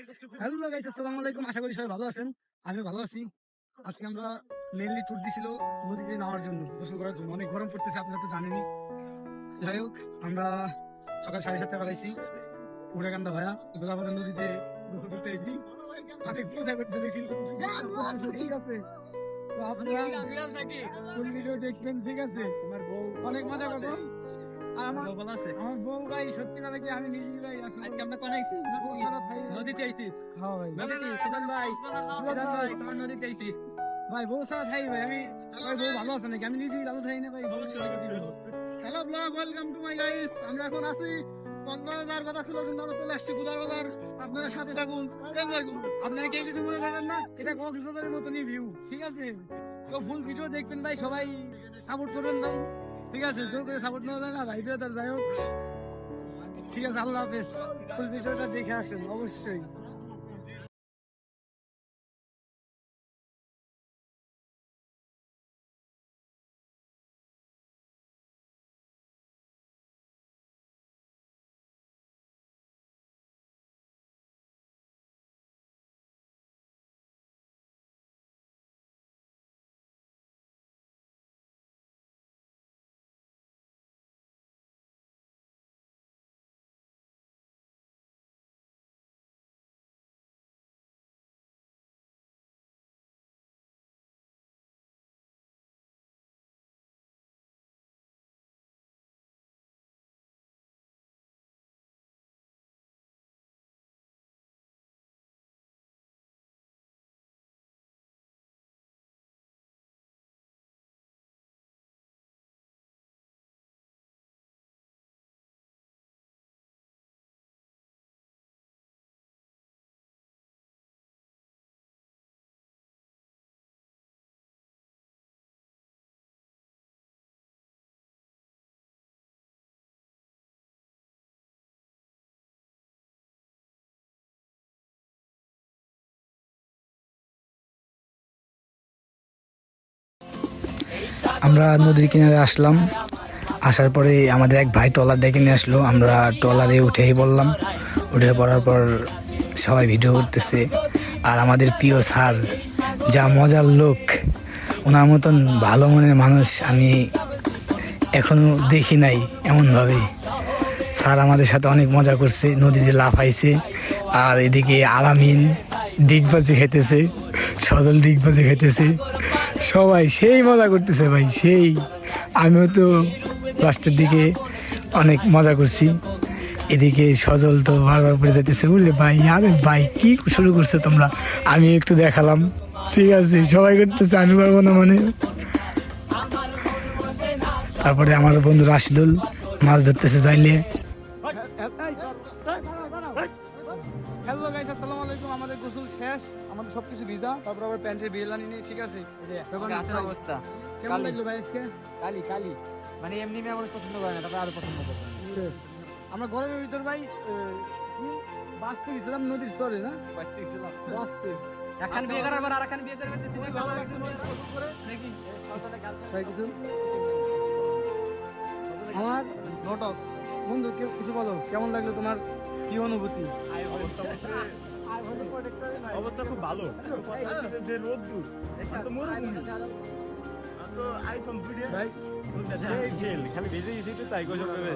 Hello guys আসসালামু আলাইকুম আশা করি সবাই ভালো আছেন। আমি ভালো আছি। আজকে আমরা মেনলি ট্যুর দিছিল নদীতে নামার জন্য। গোসল করার জন্য। অনেক গরম পড়তেছে আপনারা তো জানেনই। যাই হোক আমরা সকাল সাড়ে সাতটা বেলাইছি উড়াকান্দা ভায়া এবার আমাদের নদীতে গোসল করতে এসেছি অনেক মজা করতে দেখছি। ঠিক আছে তো আপনারা ফুল ভিডিও দেখবেন ঠিক আছে? আমার বউ অনেক মজা করব। আমার আমার বউ ভাই সত্যি কথা কি আমি ভাই আসলে আমরা কোন আইছি? নদীতে আইছি হ্যাঁ। ভাই নদীতে সুদান ভাই সুদান ভাই তোমার নদীতে আইছি ভাই বউ সারা থাই ভাই আমি ভাই বউ ভালো আছে নাকি? আমি নিজেই ভালো থাই না ভাই। Hello blog welcome to my guys আমরা এখন আছি কক্সবাজার কথা ছিল কিন্তু আমরা চলে আসছি বুধার বাজার। আপনারা সাথে থাকুন। এনজয় করুন আপনারা কেউ কিছু মনে করবেন না এটা কক্সবাজারের মতনই ভিউ ঠিক আছে? তো ফুল ভিডিও দেখবেন ভাই সবাই সাপোর্ট করবেন ভাই। ঠিক আছে জোর করে সাপোর্ট না দেয় না ভাই ব্রাদার যাই হোক। ঠিক আছে আল্লাহ হাফেজ। ফুল ভিডিওটা দেখে আসেন অবশ্যই। আমরা নদীর কিনারে আসলাম। আসার পরে আমাদের এক ভাই ট্রলার ডেকে নিয়ে আসলো। আমরা ট্রলারে উঠেই বললাম উঠে পড়ার পর সবাই ভিডিও করতেছে। আর আমাদের প্রিয় স্যার, যা মজার লোক, ওনার মতন ভালো মনের মানুষ আমি এখনও দেখি নাই এমনভাবে। স্যার আমাদের সাথে অনেক মজা করছে, নদীতে লাফাইছে। আর এদিকে আলামিন ডিগবাজি খেতেছে সজল ডিগবাজি খেতেছে সবাই সেই মজা করতেছে ভাই, সেই। আমিও তো লাস্টের দিকে অনেক মজা করছি। এদিকে সজল তো বারবার পড়ে যেতেছে বুঝলে ভাই, আরে ভাই, কী শুরু করছ তোমরা? আমি একটু দেখালাম। ঠিক আছে, সবাই করতেছে, আমি পারব না মানে। তারপরে আমার বন্ধু রাশিদুল মাছ ধরতেছে হ্যালো গাইস আসসালামু আলাইকুম। আমাদের গোসল শেষ। আমাদের সবকিছু ভিজা। তারপর আবার প্যান্টের বিয়ে লানি নেই ঠিক আছে? এখন রাতের অবস্থা। কেমন লাগল ভাই আজকে? কালি কালি। মানে এমনি মেয়ে মানুষ পছন্দ করে না তারপরে আরও পছন্দ করে আমরা গরমের ভিতর ভাই বাঁচতে গেছিলাম নদীর চরে না? বাঁচতে গেছিলাম। বাঁচতে। একখান বিয়ে করার পর আরেকখান বিয়ে করে ফেলতেছি ভাই কিছু আমার ঘটক। বন্ধু কেউ কিছু বলো? কেমন লাগল তোমার কি অনুভূতি? অবস্থা খুব ভালো। যে রোদ দূর তো মরুভূমি। তো আইফোন ভিডিও ভাই সেই খেল। খালি ভেজে গেছি একটু তাই গোসল করে